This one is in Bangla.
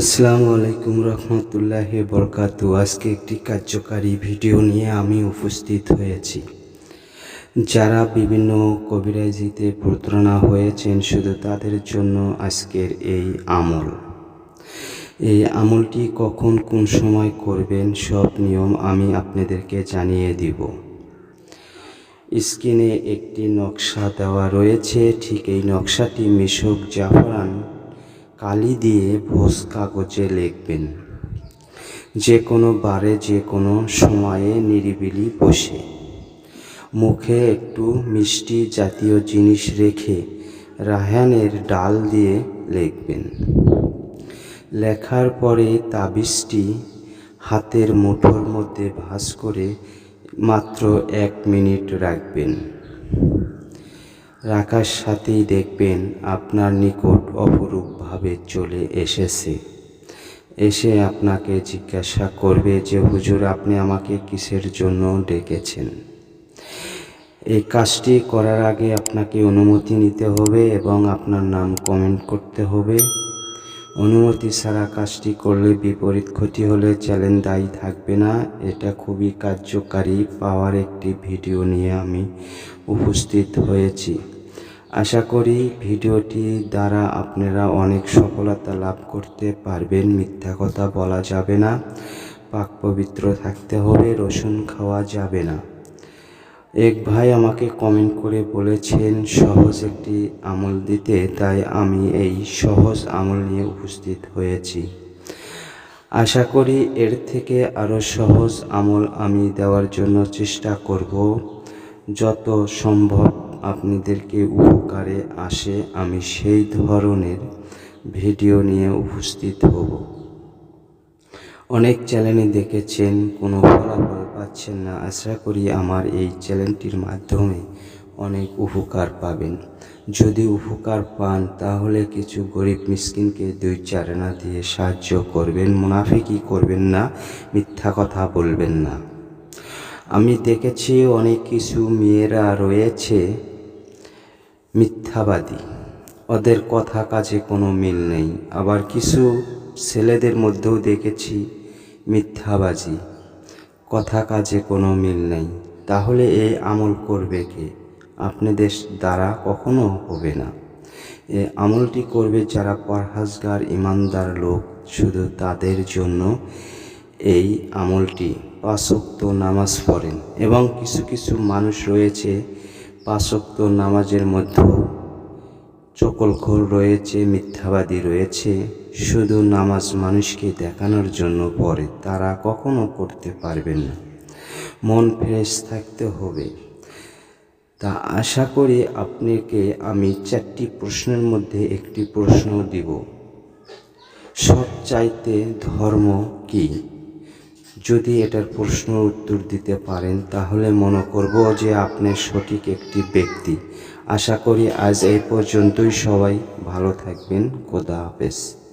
আসসালামু আলাইকুম রহমতুল্লাহ বরকাত। আজকে একটি কার্যকারী ভিডিও নিয়ে আমি উপস্থিত হয়েছি। যারা বিভিন্ন কবিরাজিতে প্রতারণা হয়েছেন, শুধু তাদের জন্য আজকের এই আমল। এই আমলটি কখন কোন সময় করবেন, সব নিয়ম আমি আপনাদেরকে জানিয়ে দিব। স্ক্রিনে একটি নকশা দেওয়া রয়েছে, ঠিক এই নকশাটি মিশক জাফরান কালি দিয়ে ভোজ কাগজে লিখবেন। যে কোনো বারে, যে কোনো সময়ে নিরিবিলি বসে। মুখে একটু মিষ্টি জাতীয় জিনিস রেখে রাহানের ডাল দিয়ে লিখবেন। লেখার পরে তাবিজটি হাতের মুঠোর মধ্যে ভাঁজ করে মাত্র এক মিনিট রাখবেন। রাখার সাথেই দেখবেন আপনার নিকট অপরূপভাবে চলে এসেছে। এসে আপনাকে জিজ্ঞাসা করবে যে, হুজুর, আপনি আমাকে কিসের জন্য ডেকেছেন? এই কাজটি করার আগে আপনাকে অনুমতি নিতে হবে এবং আপনার নাম কমেন্ট করতে হবে। অনুমতি ছাড়া কাজটি করলে বিপরীত ক্ষতি হলে চ্যালেঞ্জ দায়ী থাকবে না। এটা খুবই কার্যকারী, পাওয়ার একটি ভিডিও নিয়ে আমি উপস্থিত হয়েছি। আশা করি ভিডিওটি দ্বারা আপনারা অনেক সফলতা লাভ করতে পারবেন, মিথ্যা কথা বলা যাবে না, পাক পবিত্র থাকতে হবে রসুন খাওয়া যাবে না। এক ভাই আমাকে কমেন্ট করে বলেছেন, সহজ একটি আমল দিতে, তাই আমি এই সহজ আমল নিয়ে উপস্থিত হয়েছি। আশা করি এর থেকে আরও সহজ আমল আমি দেওয়ার জন্য চেষ্টা করব। যত সম্ভব আপনাদেরকে উপকারে আসে, আমি সেই ধরনের ভিডিও নিয়ে উপস্থিত হব। অনেক চ্যানেলে দেখেছেন, কোনো ফলাফল পাচ্ছেন না। আশা করি আমার এই চ্যানেলটির মাধ্যমে অনেক উপকার পাবেন। যদি উপকার পান, তাহলে কিছু গরিব মিসকিনকে দুই চারানা দিয়ে সাহায্য করবেন মুনাফিকি করবেন না, মিথ্যা কথা বলবেন না। আমি দেখেছি অনেক কিছু মেয়েরা রয়েছে মিথ্যাবাদী। ওদের কথা কাজে কোনো মিল নেই। আবার কিছু ছেলেদের মধ্যেও দেখেছি মিথ্যাবাজি। কথা কাজে কোনো মিল নেই। তাহলে এই আমল করবে কে? আপনাদের দ্বারা কখনো হবে না। এ আমলটি করবে যারা পরহাজগার, ইমানদার লোক। শুধু তাদের জন্য এই আমলটি। পাঁচক্ত নামাজ পড়েন। এবং কিছু কিছু মানুষ রয়েছে পাঁচক্ত নামাজের মধ্যেও চকলখোর রয়েছে, মিথ্যাবাদী রয়েছে। শুধু নামাজ মানুষকে দেখানোর জন্য পড়ে, তারা কখনো করতে পারবেন না। মন ফ্রেশ থাকতে হবে। তা আশা করি আপনাকে আমি চারটি প্রশ্নের মধ্যে একটি প্রশ্ন দিব। সব চাইতে ধর্ম কি? যদি এটার প্রশ্ন উত্তর দিতে পারেন, তাহলে মনে করব যে আপনি সঠিক একটি ব্যক্তি। আশা করি আজ এই পর্যন্তই। সবাই ভালো থাকবেন। খোদা হাফেজ।